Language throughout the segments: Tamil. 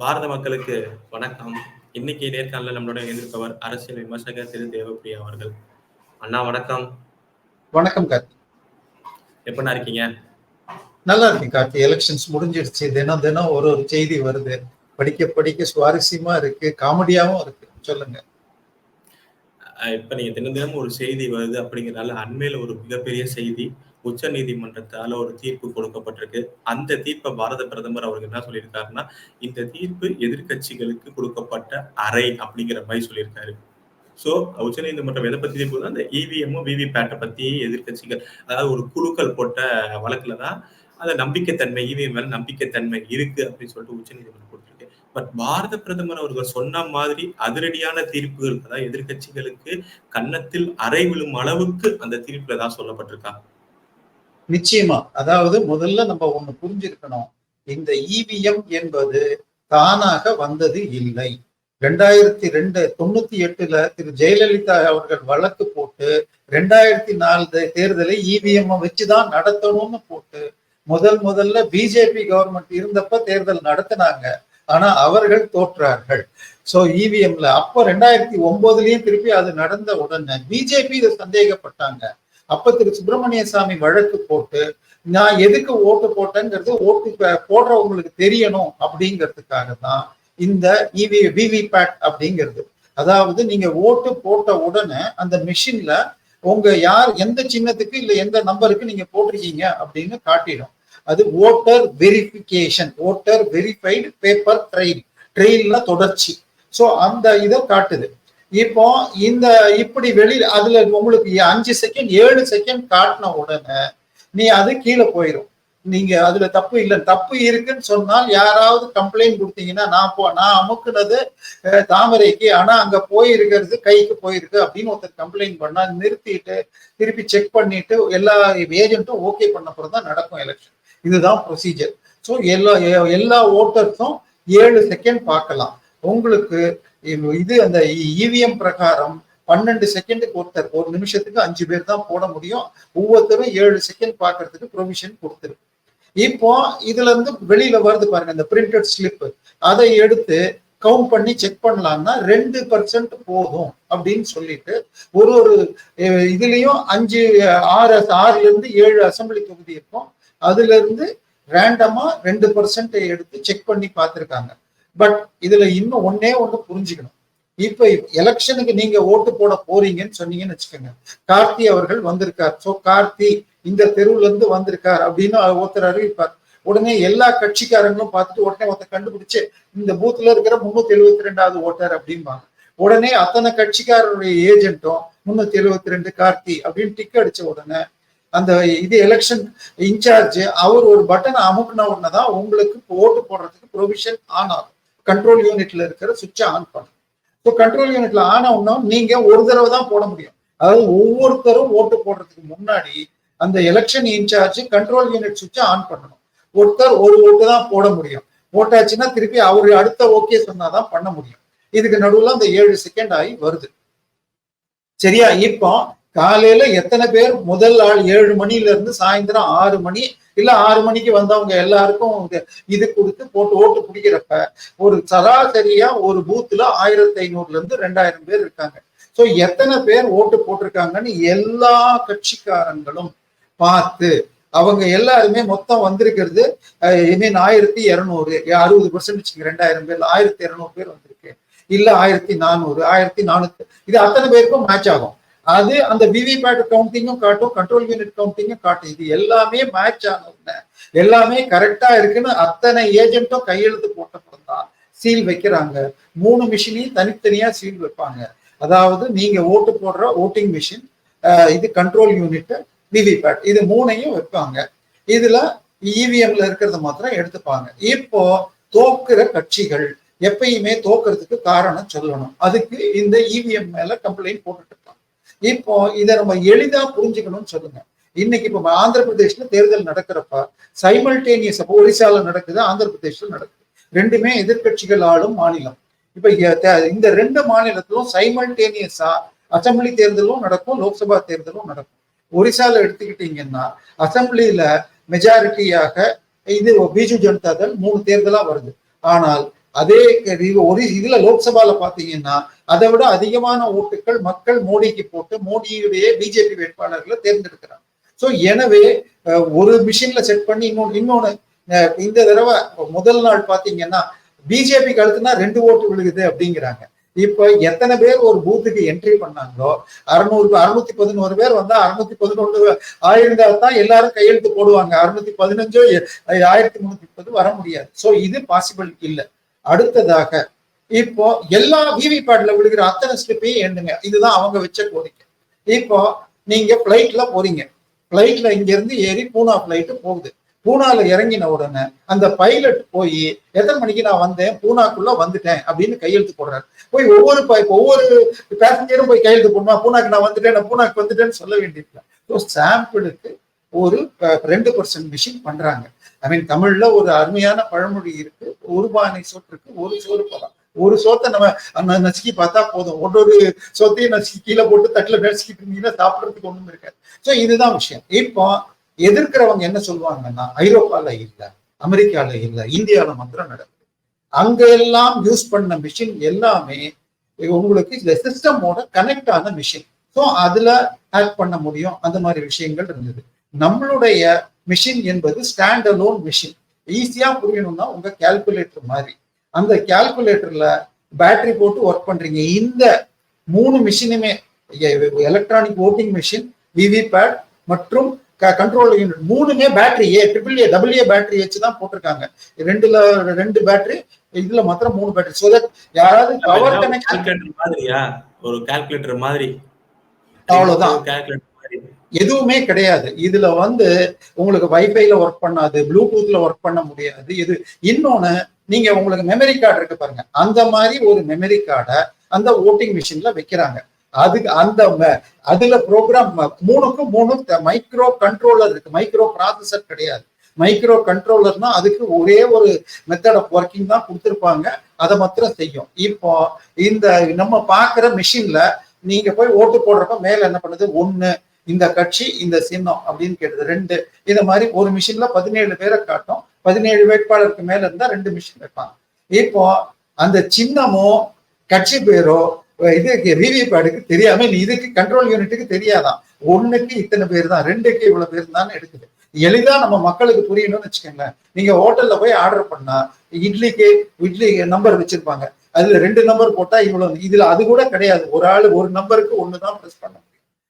பாரத மக்களுக்கு வணக்கம். இன்னைக்கு நேர்காணல நம்மளோட எதிர்ப்பவர் அரசியல் விமர்சகர் திரு தேவப்பிரியா அவர்கள். அண்ணா வணக்கம். வணக்கம் கார்த்தி. எப்படிண்ணா இருக்கீங்க? நல்லா இருக்கேன் கார்த்தி. எலெக்ஷன்ஸ் முடிஞ்சிருச்சு. தினம் தினம் ஒரு ஒரு செய்தி வருது. படிக்க படிக்க சுவாரஸ்யமா இருக்கு. காமெடியாவும் இருக்கு. சொல்லுங்க. இப்ப நீங்க தினம் தினம் ஒரு செய்தி வருது அப்படிங்கறதால அண்மையில ஒரு மிகப்பெரிய செய்தி. உச்ச நீதிமன்றத்தால ஒரு தீர்ப்பு கொடுக்கப்பட்டிருக்கு. அந்த தீர்ப்பை பாரத பிரதமர் அவர்கள் என்ன சொல்லியிருக்காருன்னா இந்த தீர்ப்பு எதிர்க்கட்சிகளுக்கு கொடுக்கப்பட்ட அறை அப்படிங்கிற மாதிரி சொல்லியிருக்காரு. சோ உச்ச நீதிமன்றம் எதை பத்தி தீர்ப்பு அந்த இவிஎம்மும் விவிபேட்டை பத்தி எதிர்கட்சிகள் அதாவது ஒரு குழுக்கள் போட்ட வழக்குல தான் அந்த நம்பிக்கைத்தன்மை இவிஎம் மேல நம்பிக்கைத்தன்மை இருக்கு அப்படின்னு சொல்லிட்டு உச்ச நீதிமன்றம் கொடுத்துருக்கு. பட் பாரத பிரதமர் அவர்கள் சொன்ன மாதிரி அதிரடியான தீர்ப்புகள் அதாவது எதிர்கட்சிகளுக்கு கன்னத்தில் அறை விழும் அளவுக்கு அந்த தீர்ப்புல தான் சொல்லப்பட்டிருக்காங்க. நிச்சயமா. அதாவது முதல்ல நம்ம ஒண்ணு புரிஞ்சிருக்கணும். இந்த இவிஎம் என்பது தானாக வந்தது இல்லை. ரெண்டாயிரத்தி ரெண்டு தொண்ணூத்தி எட்டுல திரு ஜெயலலிதா அவர்கள் வழக்கு போட்டு ரெண்டாயிரத்தி நாலு தேர்தலை இவிஎம் வச்சுதான் நடத்தணும்னு போட்டு முதல் முதல்ல பிஜேபி கவர்மெண்ட் இருந்தப்ப தேர்தல் நடத்தினாங்க. ஆனா அவர்கள் தோற்றார்கள். சோ இவிஎம்ல அப்போ ரெண்டாயிரத்தி ஒன்பதுலயும் திருப்பி அது நடந்த உடனே பிஜேபி இதை சந்தேகப்பட்டாங்க. அப்ப திரு சுப்பிரமணிய சாமி வழக்கு போட்டு நான் எதுக்கு ஓட்டு போட்டேங்கிறது ஓட்டு போடுறவங்களுக்கு தெரியணும் அப்படிங்கிறதுக்காக தான் இந்த இவி விவிபேட் அப்படிங்கிறது. அதாவது நீங்க ஓட்டு போட்ட உடனே அந்த மிஷின்ல உங்க யார் எந்த சின்னத்துக்கு இல்ல எந்த நம்பருக்கு நீங்க போட்டிருக்கீங்க அப்படின்னு காட்டிடும். அது voter verification voter verified paper trail ட்ரெயில்ல தொடர்ச்சி. ஸோ அந்த இதை காட்டுது. இப்போ இந்த இப்படி வெளியில அதுல உங்களுக்கு அஞ்சு செகண்ட் ஏழு செகண்ட் காட்டின உடனே நீ அது கீழே போயிடும் நீங்க அதுல தப்பு இல்லை. தப்பு இருக்குன்னு சொன்னால் யாராவது கம்ப்ளைண்ட் கொடுத்தீங்கன்னா நான் போ நான் அமுக்குனது தாமரைக்கு ஆனா அங்க போயிருக்கிறது கைக்கு போயிருக்கு அப்படின்னு ஒருத்தர் கம்ப்ளைண்ட் பண்ணா நிறுத்திட்டு திருப்பி செக் பண்ணிட்டு எல்லா ஏஜென்ட்டும் ஓகே பண்ண தான் நடக்கும் எலெக்ஷன் இதுதான் ப்ரொசீஜர் ஸோ எல்லா எல்லா ஓட்டர்ஸும் ஏழு செகண்ட் பார்க்கலாம். உங்களுக்கு இது அந்த இவிஎம் பிரகாரம் பன்னெண்டு செகண்டுக்கு ஒருத்தர் ஒரு நிமிஷத்துக்கு அஞ்சு பேர் தான் போட முடியும். ஒவ்வொருத்தரும் ஏழு செகண்ட் பார்க்கறதுக்கு ப்ரொவிஷன் கொடுத்துருக்கு இப்போ இதுல இருந்து வெளியில வருது பாருங்க இந்த பிரிண்டட் ஸ்லிப் அதை எடுத்து கவுண்ட் பண்ணி செக் பண்ணலாம்னா ரெண்டு பர்சன்ட் போதும் அப்படின்னு சொல்லிட்டு ஒரு ஒரு இதுலயும் அஞ்சு ஆறு ஆறுல இருந்து ஏழு அசம்பிளி தொகுதி இருக்கும். அதுல இருந்து ரேண்டமா ரெண்டு பர்சன்ட் எடுத்து செக் பண்ணி பார்த்துருக்காங்க. பட் இதுல இன்னும் ஒன்னே ஒண்ணு புரிஞ்சுக்கணும். இப்ப எலெக்ஷனுக்கு நீங்க ஓட்டு போட போறீங்கன்னு சொன்னீங்கன்னு வச்சுக்கோங்க. கார்த்தி அவர்கள் வந்திருக்கார். சோ கார்த்தி இந்த தெருவுல இருந்து வந்திருக்கார் அப்படின்னு ஒருத்தர் அறிவிப்பார். உடனே எல்லா கட்சிக்காரங்களும் பார்த்துட்டு உடனே ஒருத்தர் கண்டுபிடிச்சு இந்த பூத்ல இருக்கிற முன்னூத்தி எழுபத்தி ரெண்டாவது ஓட்டர் அப்படிம்பாங்க. உடனே அத்தனை கட்சிக்காரருடைய ஏஜென்ட்டும் முன்னூத்தி எழுபத்தி ரெண்டு கார்த்தி அப்படின்னு டிக் அடிச்ச உடனே அந்த இது எலெக்ஷன் இன்சார்ஜ் அவர் ஒரு பட்டனை அமுக்குன உடனே தான் உங்களுக்கு ஓட்டு போடுறதுக்கு ப்ரொவிஷன் ஆன் கண்ட்ரோல் யூனிட்ல இருக்கிற சுவிட்சை ஆன் பண்ணும் ஸோ கண்ட்ரோல் யூனிட்ல ஆன் உடனே நீங்க ஒரு தடவை தான் போட முடியும். அதாவது ஒவ்வொருத்தரும் ஓட்டு போடுறதுக்கு முன்னாடி அந்த எலெக்ஷன் இன்சார்ஜ் கண்ட்ரோல் யூனிட் சுவிட்சை ஆன் பண்ணணும். ஒருத்தர் ஒரு ஓட்டு தான் போட முடியும். போட்டாச்சுன்னா திருப்பி அவர் அடுத்த ஓகே சொன்னாதான் பண்ண முடியும். இதுக்கு நடுவுல அந்த ஏழு செகண்ட் ஆகி வருது. சரியா? இப்போ காலையில எத்தனை பேர்? முதல் ஆள் ஏழு மணில இருந்து சாயந்தரம் ஆறு மணி இல்ல ஆறு மணிக்கு வந்தவங்க எல்லாருக்கும் இது கொடுத்து போட்டு ஓட்டு பிடிக்கிறப்ப ஒரு சராசரியா ஒரு பூத்துல ஆயிரத்தி ஐநூறுல இருந்து ரெண்டாயிரம் பேர் இருக்காங்க. சோ எத்தனை பேர் ஓட்டு போட்டிருக்காங்கன்னு எல்லா கட்சிக்காரங்களும் பார்த்து அவங்க எல்லாருமே மொத்தம் வந்திருக்கிறது மீன் ஆயிரத்தி இரநூறு அறுபது பர்சன்ட் ரெண்டாயிரம் பேர் ஆயிரத்தி இரநூறு பேர் வந்திருக்கு. இல்ல ஆயிரத்தி நானூறு ஆயிரத்தி நானூத்தி இது அத்தனை பேருக்கும் மேட்ச் ஆகும். அது அந்த விவிபேட் கவுண்டிங்கும் காட்டும் கண்ட்ரோல் யூனிட் கவுண்டிங்கும் காட்டும். இது எல்லாமே மேட்ச் ஆன எல்லாமே கரெக்டா இருக்குன்னு அத்தனை ஏஜென்ட்டும் கையெழுத்து போட்டப்பறம் தான் சீல் வைக்கிறாங்க. மூணு மிஷினையும் தனித்தனியா சீல் வைப்பாங்க. அதாவது நீங்க ஓட்டு போடுற ஓட்டிங் மிஷின் இது கண்ட்ரோல் யூனிட் விவிபேட் இது மூணையும் வைப்பாங்க. இதுல இவிஎம்ல இருக்கிறத மாத்திரம் எடுத்துப்பாங்க. இப்போ தோக்குற கட்சிகள் எப்பயுமே தோக்குறதுக்கு காரணம் சொல்லணும். அதுக்கு இந்த இவிஎம் மேல கம்ப்ளைண்ட் போட்டுட்டு இப்போ இதை நம்ம எளிதா புரிஞ்சுக்கணும்னு சொல்லுங்க. இன்னைக்கு இப்ப ஆந்திர பிரதேஷ்ல தேர்தல் நடக்கிறப்ப சைமல்டேனியஸ் அப்போ ஒரிசால நடக்குது ஆந்திர பிரதேஷ்ல நடக்குது. ரெண்டுமே எதிர்கட்சிகள் ஆளும் மாநிலம். இப்ப இந்த ரெண்டு மாநிலத்திலும் சைமல்டேனியஸா அசம்பிளி தேர்தலும் நடக்கும் லோக்சபா தேர்தலும் நடக்கும். ஒரிசால எடுத்துக்கிட்டீங்கன்னா அசம்பிளியில மெஜாரிட்டியாக இது பிஜு ஜனதா தள் மூணு தேர்தலா வருது. ஆனால் அதே ஒரு இதுல லோக்சபால பாத்தீங்கன்னா அதை விட அதிகமான ஓட்டுகள் மக்கள் மோடிக்கு போட்டு மோடியுடைய பிஜேபி வேட்பாளர்களை தேர்ந்தெடுக்கிறாங்க. ஸோ எனவே ஒரு மிஷின்ல செட் பண்ணி இன்னொன்னு இன்னொன்று இந்த தடவை முதல் நாள் பாத்தீங்கன்னா பிஜேபி கழுத்துனா ரெண்டு ஓட்டு விழுகுது அப்படிங்கிறாங்க. இப்போ எத்தனை பேர் ஒரு பூத்துக்கு என்ட்ரி பண்ணாங்களோ அறுநூறு அறுநூத்தி பதினோரு பேர் வந்தா அறுநூத்தி பதினொன்று ஆயிருந்தா தான் எல்லாரும் கையெழுத்து போடுவாங்க. அறுநூத்தி பதினஞ்சோ ஆயிரத்தி முன்னூத்தி முப்பது வர முடியாது. ஸோ இது பாசிபிள் இல்லை. அடுத்ததாக இப்போ எல்லா விவிபேட்ல விழுகிற அத்தனை ஸ்லிப்பையும் எண்ணுங்க இதுதான் அவங்க வச்ச கோரிக்கை. இப்போ நீங்க பிளைட்ல போறீங்க. பிளைட்ல இங்க இருந்து ஏறி பூனா பிளைட்டு போகுது. பூனால இறங்கின உடனே அந்த பைலட் போய் எத்தனை மணிக்கு நான் வந்தேன்? பூனாக்குள்ள வந்துட்டேன். அப்படின்னு கையெழுத்து போடுறாரு. போய் ஒவ்வொரு ஒவ்வொரு பேசஞ்சரும் போய் கையெழுத்து போடணுமா? பூனாக்கு நான் வந்துட்டேன். நான் பூனாக்கு வந்துட்டேன்னு சொல்ல வேண்டியதில்லை. ஸோ சாம்பிளுக்கு ஒரு ரெண்டு பர்சன்ட் மிஷின் பண்றாங்க. ஐ மீன் தமிழ்ல ஒரு அருமையான பழமொழி இருக்கு. ஒரு பானை சோற்றுக்கு ஒரு சோறு போலாம். ஒரு சோத்தை நம்ம அந்த நசுக்கி பார்த்தா போதும். ஒரு சோத்தையும் நசுக்கி கீழே போட்டு தட்டுல நசுக்கிட்டு இருந்தீங்கன்னா சாப்பிட்றதுக்கு ஒண்ணும் இருக்காது. ஸோ இதுதான் விஷயம். இப்போ எதிர்க்கிறவங்க என்ன சொல்லுவாங்கன்னா ஐரோப்பால இல்ல அமெரிக்கால இல்ல இந்தியால மாத்திரம் நடக்குது. அங்க எல்லாம் யூஸ் பண்ண மிஷின் எல்லாமே உங்களுக்கு இந்த சிஸ்டமோட கனெக்ட் ஆன மிஷின் ஸோ அதுல ஹேக் பண்ண முடியும். அந்த மாதிரி விஷயங்கள் இருந்தது. நம்மளுடைய மிஷின் என்பது ஸ்டாண்ட் அலோன் மிஷின் ஈஸியா புரியணும்னா உங்க கால்குலேட்டர் மாதிரி. அந்த கால்குலேட்டர்ல பேட்டரி போட்டு ஒர்க் பண்றீங்க. இந்த மூணு மிஷினுமே எலக்ட்ரானிக் ஓட்டிங் மிஷின் விவிபேட் மற்றும் கண்ட்ரோல் யூனிட் மூணுமே battery A triple A double A battery வச்சு தான் போட்டிருக்காங்க. ரெண்டுல ரெண்டு பேட்டரி இதுல மாத்திரம் மூணு பேட்டரி சோ தட் யாராவது பவர் கனெக்ட் மாதிரியா? ஒரு கால்குலேட்டர் மாதிரி. அவ்வளவுதான். எதுவுமே கிடையாது. இதுல வந்து உங்களுக்கு வைஃபைல ஒர்க் பண்ணாது ப்ளூடூத்ல ஒர்க் பண்ண முடியாது. இது இன்னொன்னு நீங்க உங்களுக்கு மெமரி கார்டு இருக்கு பாருங்க. அந்த மாதிரி ஒரு மெமரி கார்டை அந்த ஓட்டிங் மிஷின்ல வைக்கிறாங்க. அதுக்கு அந்த அதுல ப்ரோக்ராம் மூணுக்கும் மூணு மைக்ரோ கண்ட்ரோலர் இருக்கு. மைக்ரோ ப்ராசஸர் கிடையாது. மைக்ரோ கண்ட்ரோலர்னா அதுக்கு ஒரே ஒரு மெத்தட் ஆஃப் ஒர்க்கிங் தான் கொடுத்துருப்பாங்க. அதை மாத்திரம் செய்யும். இப்போ இந்த நம்ம பார்க்குற மிஷின்ல நீங்க போய் ஓட்டு போடுறப்ப மேல என்ன பண்ணுது? ஒன்னு இந்த கட்சி இந்த சின்னம் அப்படின்னு கேட்டது ரெண்டு. இந்த மாதிரி ஒரு மிஷின்ல பதினேழு பேரை காட்டும். பதினேழு வேட்பாளருக்கு மேல இருந்தா ரெண்டு மிஷின் வைப்பாங்க. இப்போ அந்த சின்னமோ கட்சி பேரோ இது விவிபேடுக்கு தெரியாம நீ இதுக்கு கண்ட்ரோல் யூனிட்டுக்கு தெரியாதான். ஒண்ணுக்கு இத்தனை பேர் தான் ரெண்டுக்கு இவ்வளவு பேர் தான் எடுக்குது. எளிதா நம்ம மக்களுக்கு புரியணும்னு வச்சுக்கோங்களேன். நீங்க ஹோட்டல்ல போய் ஆர்டர் பண்ணா இட்லிக்கு இட்லி நம்பர் வச்சிருப்பாங்க. அதுல ரெண்டு நம்பர் போட்டா இவ்வளவு. இதுல அது கூட கிடையாது. ஒரு ஆள் ஒரு நம்பருக்கு ஒண்ணுதான் ப்ரெஸ் பண்ணும்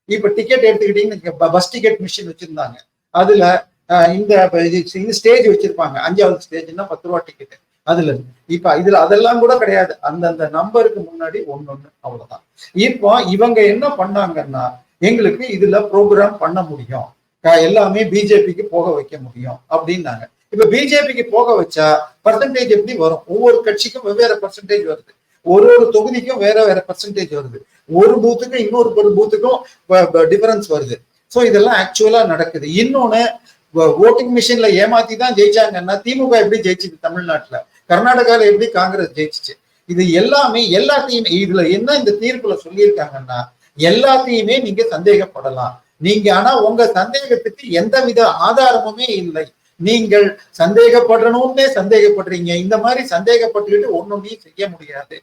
இப்ப டிக்கெட் எடுத்துக்கிட்டீங்கன்னா பஸ் டிக்கெட் மிஷின் வச்சிருந்தாங்க. அதுல அஹ், இந்த இது ஸ்டேஜ் வச்சிருப்பாங்க. அஞ்சாவது ஸ்டேஜ்னா பத்து ரூபா டிக்கெட் அதுல இப்ப இதுல அதெல்லாம் கூட கிடையாது. அந்தந்த நம்பருக்கு முன்னாடி ஒன்னொன்னு அவ்வளவுதான். இப்போ இவங்க என்ன பண்ணாங்கன்னா எங்களுக்கு இதுல ப்ரோக்ராம் பண்ண முடியும். எல்லாமே பிஜேபிக்கு போக வைக்க முடியும் அப்படின்னாங்க. இப்ப பிஜேபிக்கு போக வச்சா பர்சன்டேஜ் எப்படி வரும்? ஒவ்வொரு கட்சிக்கும் வெவ்வேறு பர்சன்டேஜ் வருது. ஒரு ஒரு தொகுதிக்கும் வேற வேற பர்சன்டேஜ் வருது. ஒரு பூத்துக்கும் இன்னொரு ஒரு பூத்துக்கும் டிஃபரன்ஸ் வருது. ஸோ இதெல்லாம் ஆக்சுவலா நடக்குது. இன்னொன்னு ஓட்டிங் மிஷின்ல ஏமாத்தி தான் ஜெயிச்சாங்கன்னா திமுக எப்படி ஜெயிச்சுது தமிழ்நாட்டுல? கர்நாடகால எப்படி காங்கிரஸ் ஜெயிச்சுச்சு? இது எல்லாமே எல்லாத்தையுமே இதுல என்ன இந்த தீர்ப்புல சொல்லியிருக்காங்கன்னா எல்லாத்தையுமே நீங்க சந்தேகப்படலாம். நீங்க ஆனா உங்க சந்தேகத்துக்கு எந்தவித ஆதாரமுமே இல்லை. நீங்கள் சந்தேகப்படணும்னே சந்தேகப்படுறீங்க. இந்த மாதிரி சந்தேகப்பட்டுக்கிட்டு ஒண்ணுமே செய்ய முடியாது.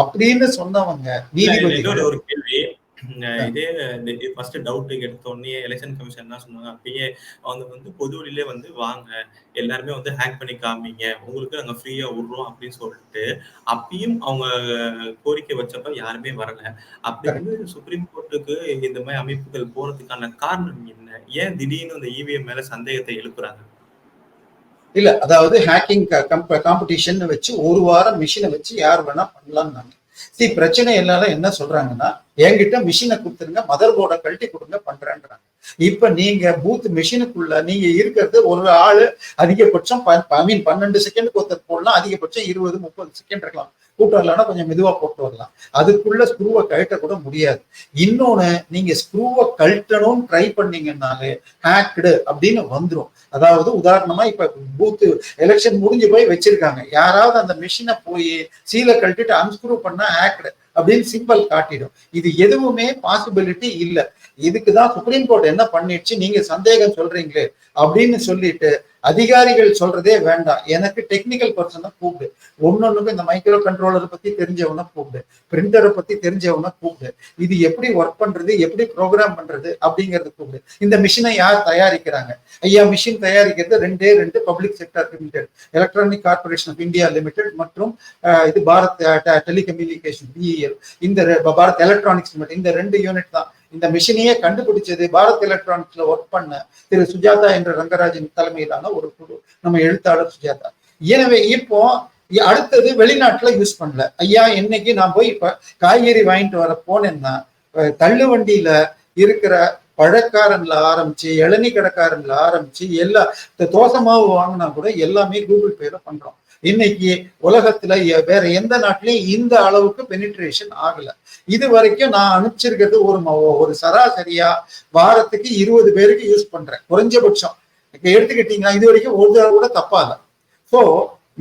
அப்படின்னு சொன்னவங்க நீதிபதிகள். ஒரு கேள்வி. இதே ஃபர்ஸ்ட் டவுட் எடுத்த உடனே எலெக்ஷன் கமிஷன் என்ன சொன்னாங்க. அப்பயே அவங்க வந்து பொது வழியிலே வந்து வாங்க எல்லாருமே வந்து ஹேக் பண்ணி காமிங்க உங்களுக்கு நாங்க ஃப்ரீயா விடுறோம் அப்படின்னு சொல்லிட்டு அப்பயும் அவங்க கோரிக்கை வச்சப்ப யாருமே வரல. அப்படி வந்து சுப்ரீம் கோர்ட்டுக்கு இந்த மாதிரி அமைப்புகள் போறதுக்கான காரணம் என்ன? ஏன் திடீர்னு இந்த இவிஎம் மேல சந்தேகத்தை எழுப்புறாங்க? இல்ல அதாவது ஹேக்கிங் காம்படிஷன் வச்சு ஒரு வாரம் மிஷினை வச்சு யார் வேணா பண்ணலாம்னாங்க சி பிரச்சனை எல்லாரும் என்ன சொல்றாங்கன்னா என்கிட்ட மிஷினை கொடுத்துருங்க மதர் போர்டை கழட்டி கொடுங்க பண்றேன்றாங்க. இப்ப நீங்க பூத் மிஷினுக்குள்ள நீங்க இருக்கிறது ஒரு ஆளு அதிகபட்சம் ஐ மீன் பன்னெண்டு செகண்டுக்கு ஒருத்தர் போடலாம் அதிகபட்சம் இருபது முப்பது செகண்ட் இருக்கலாம். கூட்டம் இல்லைன்னா கொஞ்சம் மெதுவா போட்டு வரலாம். அதுக்குள்ள ஸ்க்ரூவை கழட்ட கூட முடியாது. இன்னொன்னு நீங்க ஸ்க்ரூவை கழட்டணும்னு ட்ரை பண்ணீங்கன்னாலே ஹேக்டு அப்படின்னு வந்துடும் அதாவது உதாரணமா இப்ப பூத்து எலெக்ஷன் முடிஞ்சு போய் வச்சிருக்காங்க. யாராவது அந்த மிஷினை போய் சீலை கழட்டிட்டு அன்ஸ்க்ரூ பண்ணா ஹேக்டு அப்படின்னு சிம்பிள் காட்டிடும். இது எதுவுமே பாசிபிலிட்டி இல்ல. இதுக்குதான் சுப்ரீம் கோர்ட் என்ன பண்ணிடுச்சு? நீங்க சந்தேகம் சொல்றீங்களே அப்படின்னு சொல்லிட்டு அதிகாரிகள் சொல்றதே வேண்டாம். எனக்கு டெக்னிக்கல் பர்சனை கூப்பிடு. ஒன்னொன்னுக்கும் இந்த மைக்ரோ கண்ட்ரோலரை பத்தி தெரிஞ்சவனை கூப்பிடு. பிரிண்டரை பத்தி தெரிஞ்சவனை கூப்பிடு. இது எப்படி ஒர்க் பண்றது எப்படி ப்ரோக்ராம் பண்றது அப்படிங்கறது கூப்பிடு. இந்த மிஷினை யார் தயாரிக்கிறாங்க? ஐயா மிஷின் தயாரிக்கிறது ரெண்டே ரெண்டு public sector limited electronic corporation of India limited மற்றும் இது பாரத் டெலிகம்யூனிகேஷன் பிஇஎல் இந்த பாரத் எலக்ட்ரானிக்ஸ் லிமிடெட் இந்த ரெண்டு யூனிட் தான். இந்த மிஷினையே கண்டுபிடிச்சது பாரத் எலக்ட்ரானிக்ஸ்ல ஒர்க் பண்ண திரு சுஜாதா என்ற ரங்கராஜன் தலைமையிலான ஒரு குழு நம்ம எழுத்தாளர் சுஜாதா. எனவே இப்போ அடுத்தது வெளிநாட்டுல யூஸ் பண்ணல. ஐயா இன்னைக்கு நான் போய் இப்ப காய்கறி வாங்கிட்டு வர போனேன்னா தள்ளுவண்டியில தள்ளு வண்டியில இருக்கிற பழக்காரன்ல ஆரம்பிச்சு இளநீ கடைக்காரன்ல ஆரம்பிச்சு எல்லா தோசை மாவு வாங்கினா கூட எல்லாமே கூகுள் பேல பண்றோம். இன்னைக்கு உலகத்துல வேற எந்த நாட்டிலையும் இந்த அளவுக்கு பெனிட்ரேஷன் ஆகல. இது வரைக்கும் நான் அனுப்பிச்சிருக்கிறது ஒரு ஒரு சராசரியா வாரத்துக்கு இருபது பேருக்கு யூஸ் பண்றேன். குறைஞ்சபட்சம். எடுத்துக்கிட்டீங்கன்னா இது வரைக்கும் ஒரு தடவை கூட தப்பாக ஸோ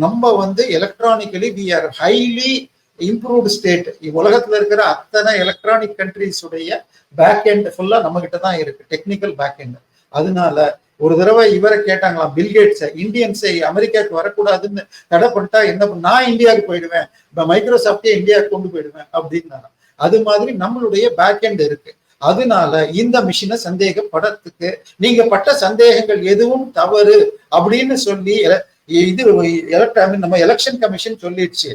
நம்ம வந்து electronically we are highly improved state உலகத்துல இருக்கிற அத்தனை எலக்ட்ரானிக் கண்ட்ரிஸ் உடைய பேக் எண்ட் ஃபுல்லா நம்ம கிட்ட தான் இருக்கு. டெக்னிக்கல் பேக் எண்ட் அதனால ஒரு தடவை இவரை கேட்டாங்களாம் பில்கேட்ஸை இந்தியன்ஸை அமெரிக்காவுக்கு வரக்கூடாதுன்னு தடை பண்ணிட்டா என்ன பண்ண நான் இந்தியாவுக்கு போயிடுவேன் இப்ப மைக்ரோசாஃப்டே இந்தியாவுக்கு கொண்டு போயிடுவேன் அப்படின்னாங்க அது மாதிரி நம்மளுடைய பேக் எண்ட் இருக்கு. அதனால இந்த மிஷினை சந்தேகப்படத்துக்கு நீங்க பட்ட சந்தேகங்கள் எதுவும் தவறு அப்படின்னு சொல்லி இது எலக்ட் நம்ம எலெக்ஷன் கமிஷன் சொல்லிடுச்சு.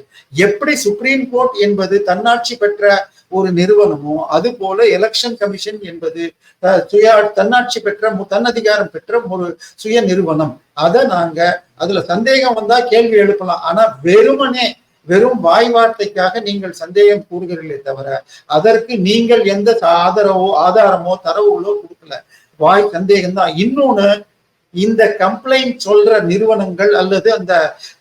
எப்படி சுப்ரீம் கோர்ட் என்பது தன்னாட்சி பெற்ற ஒரு நிறுவனமோ அது போல எலெக்ஷன் கமிஷன் என்பது சுய தன்னாட்சி பெற்ற மு- தன்னதிகாரம் பெற்ற ஒரு சுய நிறுவனம். அதை நாங்க அதுல சந்தேகம் வந்தா கேள்வி எழுப்பலாம். ஆனா வெறுமனே வெறும் வாய் வார்த்தைக்காக நீங்கள் சந்தேகம் கூறுகிறீர்களே தவிர அதற்கு நீங்கள் எந்த ஆதரவோ ஆதாரமோ தரவுகளோ கொடுக்கல. வாய் சந்தேகம் தான் இன்னொன்னு இந்த கம்ப்ளைண்ட் சொல்ற நிறுவனங்கள் அல்லது அந்த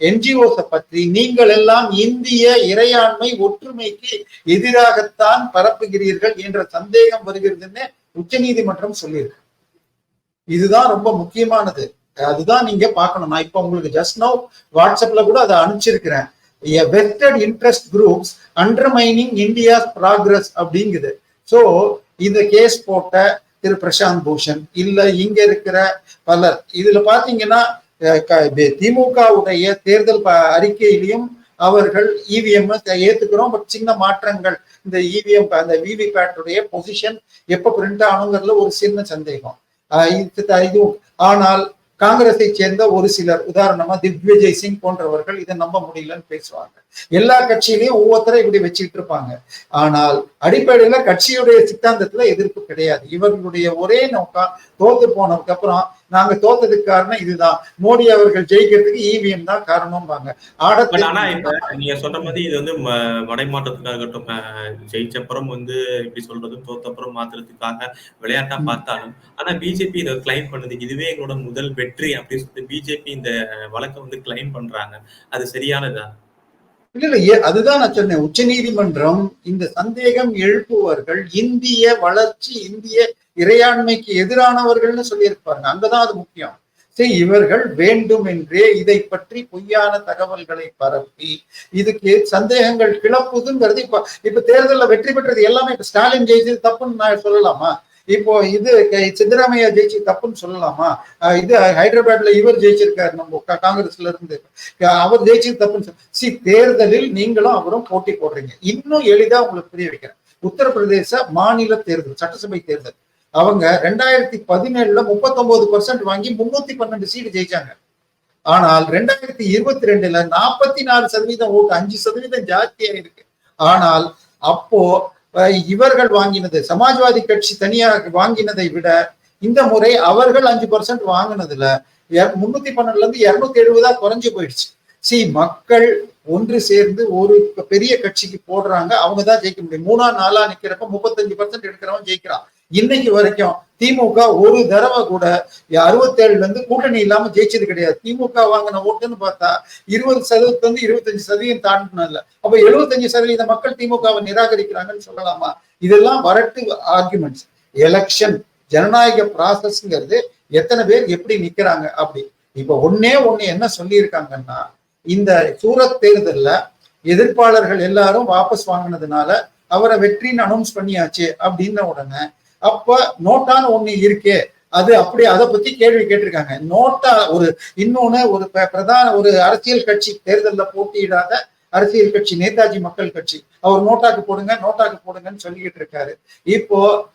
என்ஜிஓஸை பற்றி நீங்கள் எல்லாம் இந்திய இறையாண்மை ஒற்றுமைக்கு எதிராகத்தான் பரப்புகிறீர்கள் என்ற சந்தேகம் வருகிறதுன்னு உச்சநீதிமன்றம் சொல்லியிருக்கு. இதுதான் ரொம்ப முக்கியமானது. அதுதான் நீங்க பார்க்கணும். நான் இப்ப உங்களுக்கு ஜஸ்ட் நோ வாட்ஸ்அப்ல கூட அதை அனுப்பிச்சிருக்கிறேன். Vested interest groups undermining India's progress அப்படிங்குது. So இந்த கேஸ் போட்ட திரு பிரசாந்த் பூஷன் இல்ல இங்க இருக்கிற பலர். இதுல பாத்தீங்கன்னா க- திமுகவுடைய தேர்தல் ப- அறிக்கையிலையும் அவர்கள் இவிஎம் ஏத்துக்கிறோம். பட் சின்ன மாற்றங்கள் இந்த இவிஎம் அந்த விவிபேட்டுடைய பொசிஷன் எப்ப பிரிண்ட் ஆகுங்கிறதுல ஒரு சின்ன சந்தேகம். இது இது ஆனால் காங்கிரஸை சேர்ந்த ஒரு சிலர் உதாரணமா திக்விஜய் சிங் போன்றவர்கள் இதை நம்ப முடியலன்னு பேசுவாங்க. எல்லா கட்சியிலையும் ஒவ்வொருத்தரை இப்படி வச்சுட்டு இருப்பாங்க. ஆனால் அடிப்படையில கட்சியுடைய சித்தாந்தத்துல எதிர்ப்பு கிடையாது. இவர்களுடைய ஒரே நோக்கம் தோத்து போனதுக்கு அப்புறம் நாங்க தோத்ததுக்கு காரணம் இதுதான். மோடி அவர்கள் ஜெயிக்கிறதுக்கு இவிஎம் தான் காரணம்பாங்க. ஆட பட் ஆனா இப்ப நீங்க சொல்ற மாதிரி இது வந்து மடைமாற்றத்துக்காக இருக்கட்டும் ஜெயிச்சப்புறம் வந்து இப்படி சொல்றதும் தோத்தப்புறம் மாத்துறதுக்காக விளையாட்டா. பார்த்தாலும் ஆனா பிஜேபி இதை கிளைம் பண்ணுது. இதுவே எங்களோட முதல் வெற்றி அப்படின்னு சொல்லிட்டு பிஜேபி இந்த வழக்கை வந்து கிளைம் பண்றாங்க. அது சரியானதா? இல்ல இல்ல அதுதான் நான் சொன்னேன் உச்சநீதிமன்றம் இந்த சந்தேகம் எழுப்புவர்கள் இந்திய வளர்ச்சி இந்திய இறையாண்மைக்கு எதிரானவர்கள்னு சொல்லியிருப்பாங்க. அங்கதான் அது முக்கியம். சரி இவர்கள் வேண்டுமென்றே இதை பற்றி பொய்யான தகவல்களை பரப்பி இதுக்கு சந்தேகங்கள் கிளப்புதுங்கிறது இப்ப இப்ப தேர்தலில் வெற்றி பெற்றது எல்லாமே இப்ப ஸ்டாலின் ஜெயிச்சது தப்புன்னு நான் சொல்லலாமா? இப்போ இது சித்தராமையா ஜெயிச்சு தப்புன்னு சொல்லலாமா? இது ஹைதராபாத்ல இவர் ஜெயிச்சிருக்காரு நம்ம காங்கிரஸ்ல இருந்து. அவர் ஜெயிச்சு தப்புன்னு சி தேர்தலில் நீங்களும் அவரும் போட்டி போடுறீங்க. இன்னும் எளிதா உங்களுக்கு புரிய வைக்கிறேன். உத்தரப்பிரதேச மாநில தேர்தல் சட்டசபை தேர்தல். அவங்க ரெண்டாயிரத்தி பதினேழுல முப்பத்தொன்பது பர்சன்ட் வாங்கி முன்னூத்தி பன்னெண்டு சீட்டு ஜெயிச்சாங்க. ஆனால் ரெண்டாயிரத்தி இருபத்தி ரெண்டுல நாற்பத்தி நாலு சதவீதம் ஓட்டு அஞ்சு சதவீதம் ஜாஸ்தியா இருக்கு. ஆனால் அப்போ இவர்கள் வாங்கினது சமாஜ்வாதி கட்சி தனியாக வாங்கினதை விட இந்த முறை அவர்கள் அஞ்சு பர்சன்ட் வாங்கினதுல முன்னூத்தி பன்னெண்டுல இருந்து இருநூத்தி எழுபதா குறைஞ்சு போயிடுச்சு. சி மக்கள் ஒன்று சேர்ந்து ஒரு பெரிய கட்சிக்கு போடுறாங்க அவங்க தான் ஜெயிக்க முடியும். மூணா நாலா நிக்கிறப்ப முப்பத்தஞ்சு பர்சன்ட் எடுக்கிறவன் ஜெயிக்கிறான். இன்னைக்கு வரைக்கும் திமுக ஒரு தடவை கூட அறுபத்தேழுல இருந்து கூட்டணி இல்லாம ஜெயிச்சது கிடையாது. திமுக வாங்கின ஓட்டுன்னு பார்த்தா இருபது சதவீதத்துல இருந்து இருபத்தஞ்சு சதவீதம் தாண்டினதுல அப்ப எழுபத்தஞ்சு சதவீத மக்கள் திமுகவை நிராகரிக்கிறாங்கன்னு சொல்லலாமா? இதெல்லாம் வரட்டு ஆர்குமெண்ட்ஸ் எலெக்ஷன் ஜனநாயக ப்ராசஸ்ங்கிறது எத்தனை பேர் எப்படி நிக்கிறாங்க அப்படி. இப்ப ஒன்னே ஒண்ணு என்ன சொல்லியிருக்காங்கன்னா இந்த சூரத் தேர்தல்ல எதிர்ப்பாளர்கள் எல்லாரும் வாபஸ் வாங்கினதுனால அவரை வெற்றின்னு அனௌன்ஸ் பண்ணியாச்சு அப்படின்ன உடனே அப்ப நோட்டான்னு ஒண்ணு இருக்கே. அது அப்படி அதை பத்தி கேள்வி கேட்டிருக்காங்க. நோட்டா ஒரு இன்னொன்னு ஒரு ப- பிரதான ஒரு அரசியல் கட்சி தேர்தலில் போட்டியிடாத அரசியல் கட்சி நேதாஜி மக்கள் கட்சி. அவர் நோட்டாக்கு போடுங்க நோட்டாக்கு போடுங்கன்னு சொல்லிக்கிட்டு இருக்காரு. இப்போ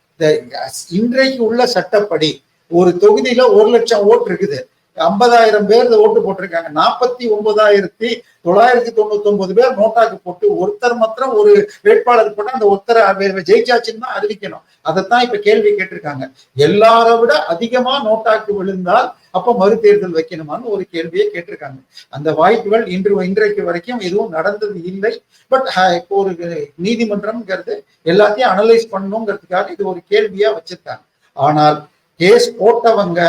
இன்றைக்கு உள்ள சட்டப்படி ஒரு தொகுதியில ஒரு லட்சம் ஓட்டு இருக்குது. ஐம்பதாயிரம் பேர் ஓட்டு போட்டிருக்காங்க. நாற்பத்தி ஒன்பதாயிரத்தி தொள்ளாயிரத்தி தொண்ணூத்தி ஒன்பது பேர் நோட்டாக்கு போட்டு ஒருத்தர் மாத்திரம் ஒரு வேட்பாளர் போட்டு அந்த ஒருத்தரை ஜெயிச்சாச்சுன்னு தான் அறிவிக்கணும். அதைத்தான் இப்ப கேள்வி கேட்டிருக்காங்க. எல்லாரை விட அதிகமா நோட்டாக்கு விழுந்தால் அப்ப மறுதேர்தல் வைக்கணுமான்னு ஒரு கேள்வியை கேட்டிருக்காங்க. அந்த வாய்ப்புகள் இன்று இன்றைக்கு வரைக்கும் எதுவும் நடந்தது இல்லை. பட் இப்போ ஒரு நீதிமன்றம்ங்கிறது எல்லாத்தையும் அனலைஸ் பண்ணணுங்கிறதுக்காக இது ஒரு கேள்வியா வச்சிருக்காங்க. ஆனால் கேஸ் போட்டவங்க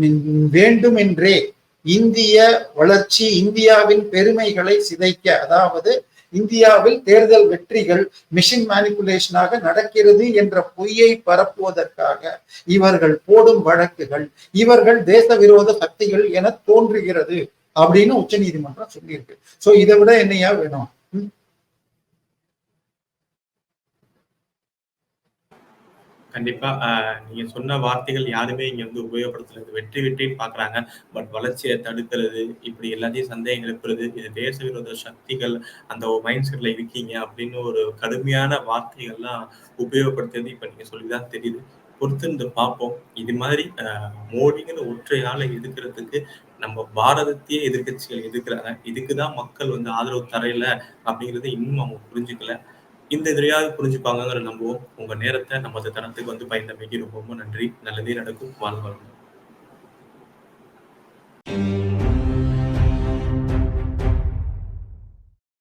வேண்டும் வேண்டுமென்றே இந்திய வளர்ச்சி இந்தியாவின் பெருமைகளை சிதைக்க அதாவது இந்தியாவில் தேர்தல் வெற்றிகள் மிஷின் மேனிப்புலேஷனாக நடக்கிறது என்ற பொய்யை பரப்புவதற்காக இவர்கள் போடும் வழக்குகள் இவர்கள் தேச விரோத சக்திகள் என தோன்றுகிறது அப்படின்னு உச்சநீதிமன்றம் சொல்லியிருக்கு. சோ இதை விட என்னையா வேணும்? கண்டிப்பா நீங்க சொன்ன வார்த்தைகள் யாருமே இங்க வந்து உபயோகப்படுத்துறது வெற்றி வெற்றி வெற்றின்னு பாக்குறாங்க. பட் வளர்ச்சியை தடுக்கிறது இப்படி எல்லாத்தையும் சந்தேகம் எழுப்புறது இது தேச விரோத சக்திகள் அந்த மைண்ட் செட்ல இருக்கீங்க அப்படின்னு ஒரு கடுமையான வார்த்தைகள்லாம் உபயோகப்படுத்துறது இப்ப நீங்க சொல்லிதான் தெரியுது. பொறுத்திருந்து பார்ப்போம். இது மாதிரி மோடிங்கிற ஒற்றையால எதிர்க்கிறதுக்கு நம்ம பாரதத்தையே எதிர்க்கட்சிகள் எதிர்க்கிறாங்க. இதுக்குதான் மக்கள் வந்து ஆதரவு தரையில அப்படிங்கறத இன்னும் அவங்க புரிஞ்சுக்கல. இந்த இதையாவது புரிஞ்சுப்பாங்கிற நம்புவோம். உங்க நேரத்தை நமது தரத்துக்கு வந்து பயந்தமைக்கு ரொம்ப ரொம்ப நன்றி. நல்லதே நடக்கும். வாழ்வாங்க